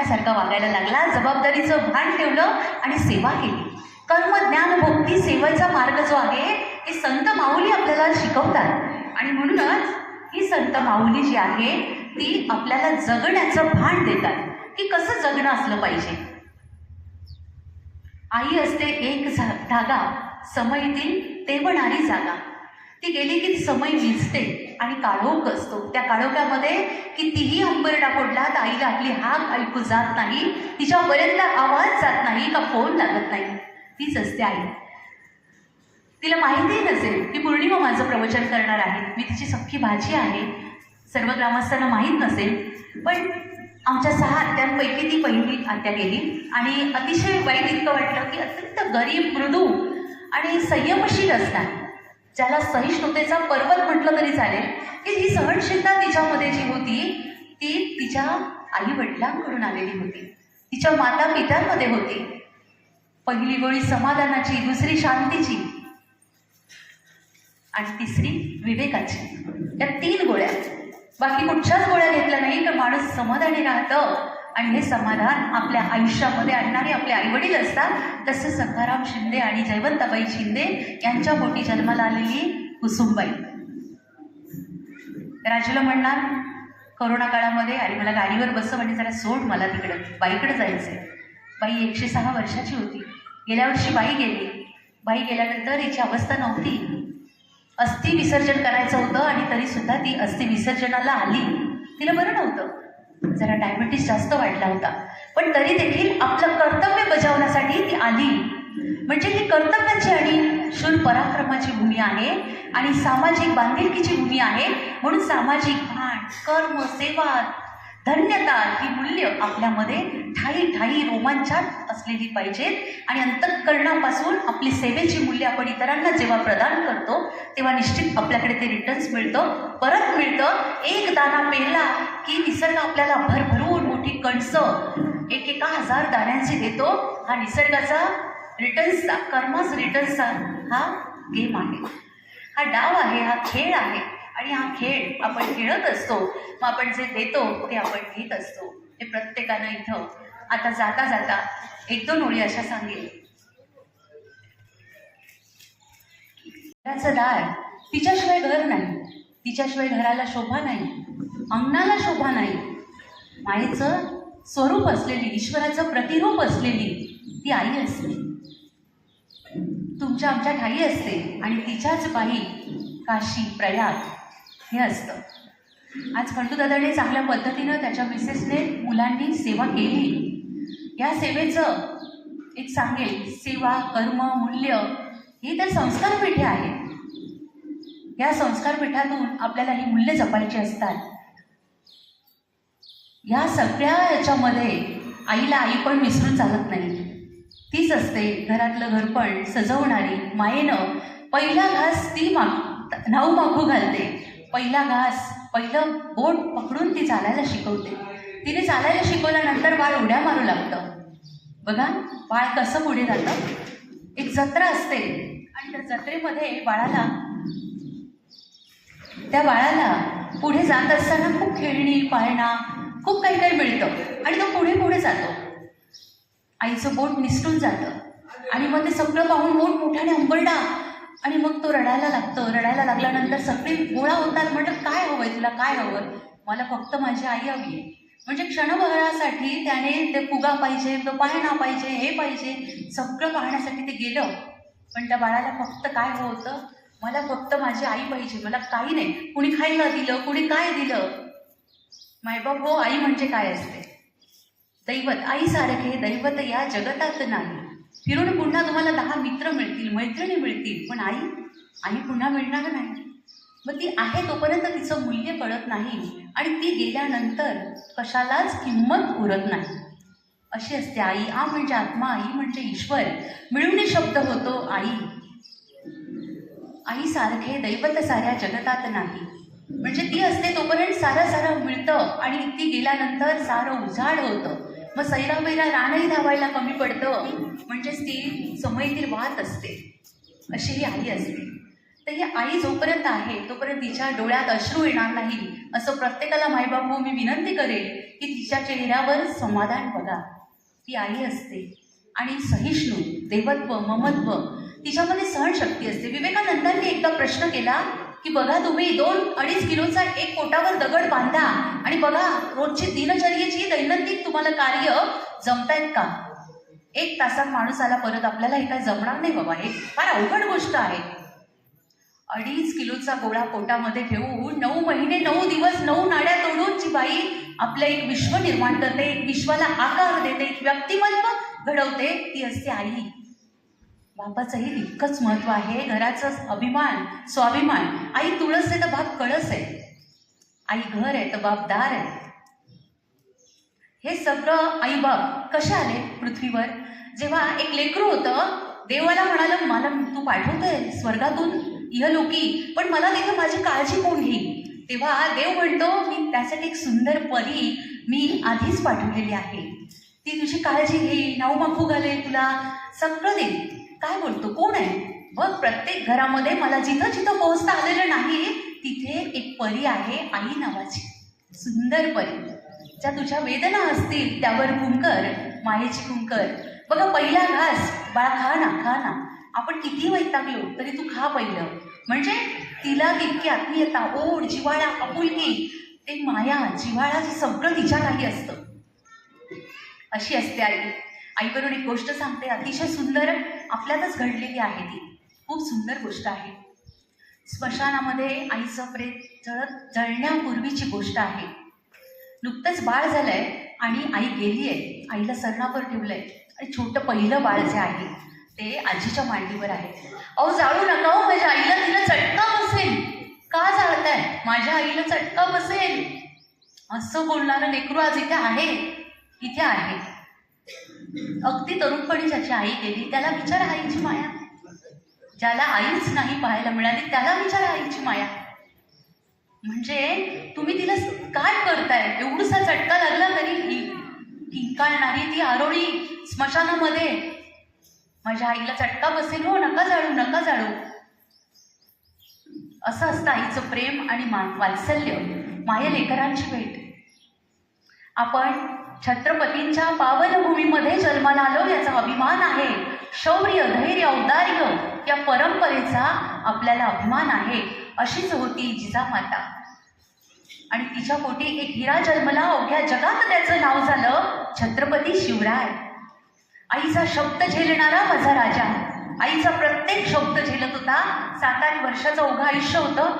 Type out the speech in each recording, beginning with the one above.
पाहुण्यासारखा वागायला लागला जबाबदारीचं भान ठेवलं आणि सेवा केली. कर्म ज्ञान भक्ती सेवेचा मार्ग जो आहे हे संत माऊली आपल्याला शिकवतात. आणि म्हणूनच ही संत माऊली जी आहे ती आपल्याला जगण्याचं भान देतात. की कसं जगणं असलं पाहिजे? आई असते एक धागा समयतील तेवणारी जागा. ती गेली की समय विजते आणि काळोख असतो. त्या काळोख्यामध्ये कितीही अंबरडा पडला तर आईला आपली हाक ऐकू जात नाही. तिच्यापर्यंत आवाज जात नाही का फोन लागत नाही. तीच असते आई. तिला माहितीही नसेल की पौर्णिमा माझं प्रवचन करणार आहे. मी तिची सख्खी भाजी आहे. सर्व ग्रामस्थांना माहीत नसेल पण आमच्या सहा आत्यांपैकी ती पहिली आत्या गेली. आणि अतिशय वाईट इतकं वाटलं की अत्यंत गरीब मृदू आणि संयमशील असणार. ज्याला सहिष्णुतेचा पर्वत म्हटलं तरी चालेल की ही सहनशीलता तिच्यामध्ये जी होती ती तिच्या आई वडिलांकडून आलेली होती. तिच्या माता पित्यांमध्ये होती. पहिली गोळी समाधानाची दुसरी शांतीची आणि तिसरी विवेकाची. या तीन गोळ्या. बाकी कुठच्याच गोळ्या घेतल्या नाही तर माणूस समाधानी राहतं. आणि हे समाधान आपल्या आयुष्यामध्ये आणणारे आपले आईवडील असतात. तसे सखाराम शिंदे आणि जयवंताबाई शिंदे यांच्या पोटी जन्माला आलेली कुसुमबाई. राजूला म्हणणार कोरोना काळामध्ये आणि मला गाडीवर बसव म्हणजे जरा सोड मला तिकडं बाईकडे जायचंय. बाई एकशे सहा वर्षाची होती. गेल्या वर्षी बाई गेली. बाई गेल्यानंतर हिची अवस्था नव्हती. अस्थि विसर्जन करायचं होतं आणि तरी सुद्धा ती अस्थि विसर्जनाला आली. तिला बरं नव्हतं. जरा डायबिटीस जास्त वाढला होता. पण तरी देखील आपलं कर्तव्य बजावण्यासाठी ती आली. म्हणजे ही कर्तव्याची आणि शूर पराक्रमाची भूमी आहे आणि सामाजिक बांधिलकीची भूमी आहे. म्हणून सामाजिक भान कर्म सेवा धन्यता ही मूल्य आपल्यामध्ये ठाई ठाई रोमांचात असलेली पाहिजेत आणि अंतःकरणापासून आपली सेवेची मूल्य आपण इतरांना जेव्हा प्रदान करतो तेव्हा निश्चित आपल्याकडे ते रिटर्न्स मिळतं. परत मिळतं. एक दाना पेरला की निसर्ग आपल्याला भरभरून मोठी कणसं एक एका हजार दाण्यांची देतो. हा निसर्गाचा रिटर्न्सचा कर्माच रिटर्न्सचा हा गेम आहे. हा डाव आहे हा खेळ आहे. आणि हा खेळ आपण खेळत असतो मग आपण जे देतो ते आपण घेत असतो. हे प्रत्येकानं इथं आता जाता जाता एक दोन ओळी अशा सांगेल घराचं दार तिच्याशिवाय घर नाही तिच्याशिवाय घराला शोभा नाही अंगणाला शोभा नाही. मायेचं स्वरूप असलेली ईश्वराचं प्रतिरूप असलेली ती आई असते. तुमच्या आमच्या ठाई असते आणि तिच्याच बाई काशी प्रयाग हे असतं. आज खंडूदादाने चांगल्या पद्धतीनं त्याच्या मिसेसने मुलांनी सेवा केली. या सेवेचं एक सांगेल सेवा कर्म मूल्य ही तर संस्कार आहेत. या संस्कार पीठातून आपल्याला ही मूल्य जपायची असतात. या सगळ्या याच्यामध्ये आईला आई पण विसरून चालत नाही. तीच असते घरातलं घरपण सजवणारी मायेनं पहिला घास ती माग नाऊ मागू घालते. पहिला घास पहिलं बोट पकडून ती चालायला शिकवते. तिने चालायला शिकवल्यानंतर बाळ उड्या मारू लागतं. बघा बाळ कसं पुढे जातं? एक जत्रा असते. आणि त्या जत्रेमध्ये बाळाला त्या बाळाला पुढे जात असताना खूप खेळणी पाळणा खूप काही काही मिळतं. आणि तो पुढे पुढे जातो. आईचं बोट निसटून जातं. आणि मग ते सगळं पाहून बोट मोठ्याने अंबरडा. आणि मग तो रडायला लागतो. रडायला लागल्यानंतर सगळे गोळा होतात. म्हणजे काय हवंय तुला? काय हवं मला फक्त माझी आई हवी आहे. म्हणजे क्षणभरासाठी त्याने ते फुगा पाहिजे तो पाहणा पाहिजे हे पाहिजे सगळं पाहण्यासाठी ते गेलं. पण त्या बाळाला फक्त काय हवं होतं? मला फक्त माझी आई पाहिजे. मला काही नाही. कुणी खायला दिलं? कुणी काय दिलं? मायबाप हो आई म्हणजे काय असते? दैवत. आईसारखे दैवत या जगतात नाही. फिरून पुन्हा तुम्हाला दहा मित्र मिळतील मैत्रिणी मिळतील. पण आई आई पुन्हा मिळणार नाही. मग ती आहे तोपर्यंत तिचं मूल्य कळत नाही आणि ती गेल्यानंतर कशालाच किंमत उरत नाही. अशी असते आई. आ म्हणजे आत्मा आई म्हणजे ईश्वर. मिळून शब्द होतो आई. आई सारखे दैवत साऱ्या जगतात नाही. म्हणजे ती असते तोपर्यंत सारं सारं मिळतं आणि ती गेल्यानंतर सारं उजाड होतं. मग सैराबैरा रानही धावायला कमी पडतं. म्हणजेच ती समयतील वाहत असते. अशी ही आई असते. तर ही आई जोपर्यंत आहे तोपर्यंत तिच्या डोळ्यात अश्रू येणार नाही असं प्रत्येकाला मायबापू मी विनंती करेल की तिच्या चेहऱ्यावर समाधान बघा. ती आई असते. आणि सहिष्णू देवत्व ममत्व तिच्यामध्ये सहनशक्ती असते. विवेकानंदांनी एकदा प्रश्न केला की बघा तुम्ही दोन अडीच किलोचा एक पोटावर दगड बांधा. आणि बघा रोजची दिनचर्येची दैनंदिन तुम्हाला कार्य जमतायत का? एक तासात माणूस आला परत आपल्याला हे काय जमणार नाही बाबा हे फार अवघड गोष्ट आहे. अडीच किलोचा गोळा पोटामध्ये ठेवून नऊ महिने नऊ दिवस नऊ नाड्या तोडून जी बाई आपलं एक विश्व निर्माण करते एक विश्वाला आकार देते एक व्यक्तिमत्व घडवते ती असते आई. बापाचंही तितकंच महत्त्व आहे. घराचं अभिमान स्वाभिमान. आई तुळस आहे तर बाप कळस आहे. आई घर आहे तर बाप दार आहे. हे सगळं आई बाप कसे आले पृथ्वीवर? जेव्हा एक लेकरू होतं देवाला म्हणालं मला तू पाठवतोय स्वर्गातून इहलोकी पण मला तिथं माझी काळजी कोण घेईल तेव्हा देव म्हणतो मी त्यासाठी एक सुंदर परी मी आधीच पाठवलेली आहे. ती तुझी काळजी घेईल नाऊ माखू घालेल तुला सगळं देईल काय बोलतो? कोण आहे? बघ प्रत्येक घरामध्ये मला जिथं जिथं पोहोचता आलेलं नाही तिथे एक परी आहे आई नावाची. सुंदर परी. ज्या तुझ्या वेदना असतील त्यावर कुंकर मायेची कुंकर. बघा पहिला घास. बाळा खा ना खा ना. आपण किती वैतागलो तरी तू खा पहिलं. म्हणजे तिला तितकी आत्मीयता ओढ जिव्हाळा आपुलकी ते माया जिव्हाळा सगळं तिच्या काही असतं. अशी असते आई. आईवरून एक गोष्ट सांगते अतिशय सुंदर. आपल्यातच घडलेली आहे ती. खूप सुंदर गोष्ट आहे. स्मशानामध्ये आईचं प्रेत जळत जळण्यापूर्वीची गोष्ट आहे. नुकतंच बाळ झालंय आणि आई गेली आहे आईला सरणावर ठेवलंय. आणि छोटं पहिलं बाळ जे आहे ते आजीच्या मांडीवर आहे. अहो जाळू नका हो माझ्या आईला तिला चटका बसेल. का जाळताय? माझ्या आईला चटका बसेल. असं बोलणारं लेकरू आज इथे आहे. इथे आहे. अगदी तरुणपणी ज्याची आई गेली त्याला विचार आईची माया. ज्याला आईच नाही पाहायला मिळाली त्याला विचार आईची माया. म्हणजे तुम्ही तिला काय करताय एवढसा चटका लागला तरी ही. किंकाळणारी ती आरोळी स्मशानामध्ये. माझ्या आईला चटका बसेल हो नका जाळू नका जाळू. असं असतं आईचं प्रेम आणि मा वात्सल्य. माया लेकरांची भेट. आपण छत्रपतींच्या पावनभूमीमध्ये जन्माला आलो याचा अभिमान आहे. शौर्य धैर्य औदार्य या परंपरेचा आपल्याला अभिमान आहे अशीच होती जिजामाता. आणि तिच्या पोटी एक हिरा जन्मला अवघ्या जगात त्याचं नाव झालं छत्रपती शिवराय. आईचा शब्द झेलणारा माझा राजा. आईचा प्रत्येक शब्द झेलत होता. सात आठ वर्षाचं ओघं आयुष्य होतं.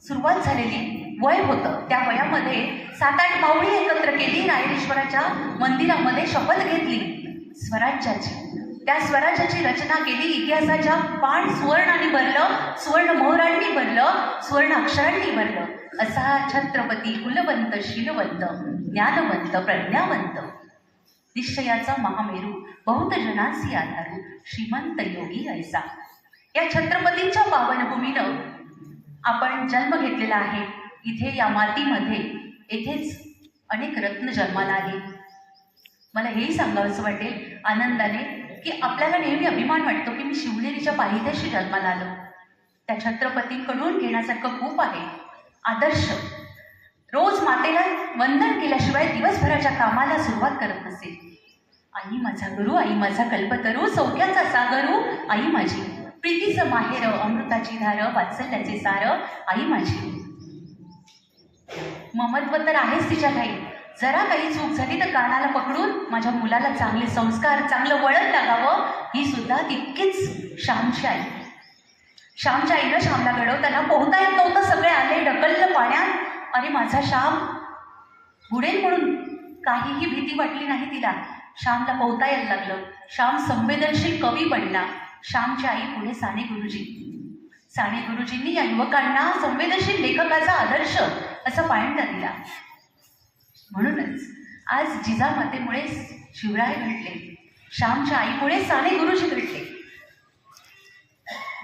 सुरुवात झालेली. वय होतं. त्या वयामध्ये सात आठ माऊळी एकत्र केली रायरेश्वराच्या मंदिरामध्ये शपथ घेतली. स्वराज्याची. त्या स्वराज्याची रचना केली इतिहासाच्या पाण सुवर्णाने भरलं सुवर्ण मोहरांनी भरलं सुवर्ण अक्षरांनी भरलं. असा छत्रपती कुलवंत शीलवंत ज्ञानवंत प्रज्ञावंत. निश्चयाचा महामेरू बहुत जनासी आधारू श्रीमंत योगी ऐसा. या छत्रपतींच्या पावनभूमीनं आपण जन्म घेतलेला आहे. इथे या मातीमध्ये येथेच अनेक रत्न जन्माला आले. मला हेही सांगावंसं वाटेल आनंदाने की आपल्याला नेहमी अभिमान वाटतो की मी शिवनेरीच्या पायथ्याशी जन्माला आलो. त्या छत्रपतींकडून घेण्यासारखं खूप आहे. आदर्श. रोज मातेला वंदन केल्याशिवाय दिवसभराच्या कामाला सुरुवात करत नसेल आई माझा गुरु आई माझा कल्पतरू सौख्याचा सागरू आई माझी. प्रीतीचं माहेर अमृताची धार वात्सल्याचे सार आई माझी. ममत्व तर आहेच तिच्या काही जरा काही चूक झाली तर कानाला पकडून माझ्या मुलाला चांगले संस्कार चांगलं वळण लागावं ही सुद्धा तितकीच श्यामची आई. श्यामच्या आईनं श्यामला घडवताना पोहता येत नव्हतं सगळे आले ढकललं पाण्यात. आणि माझा श्याम बुडेल म्हणून काहीही भीती वाटली नाही तिला. श्यामला पोहता यायला लागलं. श्याम संवेदनशील कवी बनला. श्यामची आई पुढे साने गुरुजी. साने गुरुजींनी या युवकांना संवेदनशील लेखकाचा आदर्श असा पायंडा दिला. म्हणूनच आज जिजामातेमुळे शिवराय घडले. श्यामच्या आईमुळे साने गुरुजी घडले.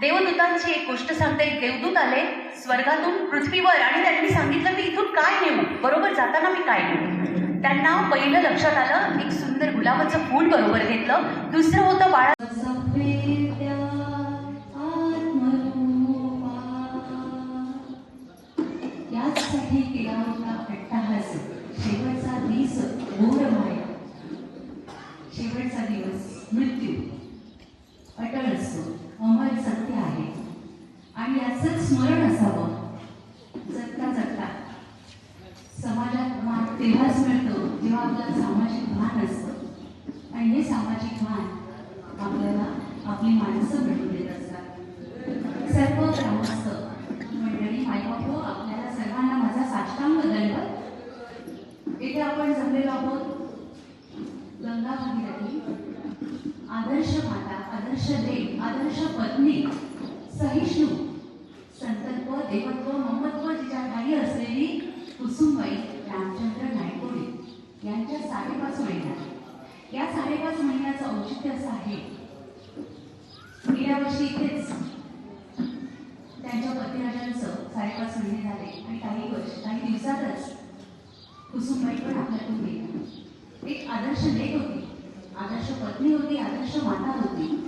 देवदूतांची एक गोष्ट सांगते एक देवदूत आले स्वर्गातून पृथ्वीवर आणि त्यांनी सांगितलं मी इथून काय नेऊ? बरोबर जाताना मी काय नेऊ? त्यांना पहिलं लक्षात आलं एक सुंदर गुलाबाचं फूल बरोबर घेतलं दुसरं होतं बाळा स्मरण असावं. जगता जगता. समाजात तेव्हाच आपल्याला सामाजिक असतं. आणि हे सामाजिक भान आपल्याला आपली माणसं मिळतो महिन्याचं औचित्य आहे. गेल्या वर्षी इथेच त्यांच्या पतिराजांचं साडेपाच महिने झाले आणि काही वर्ष काही दिवसातच कुसुमबाई पण आपल्यातून गेल्या. एक आदर्श लेख होती. आदर्श पत्नी होती आदर्श माता होती.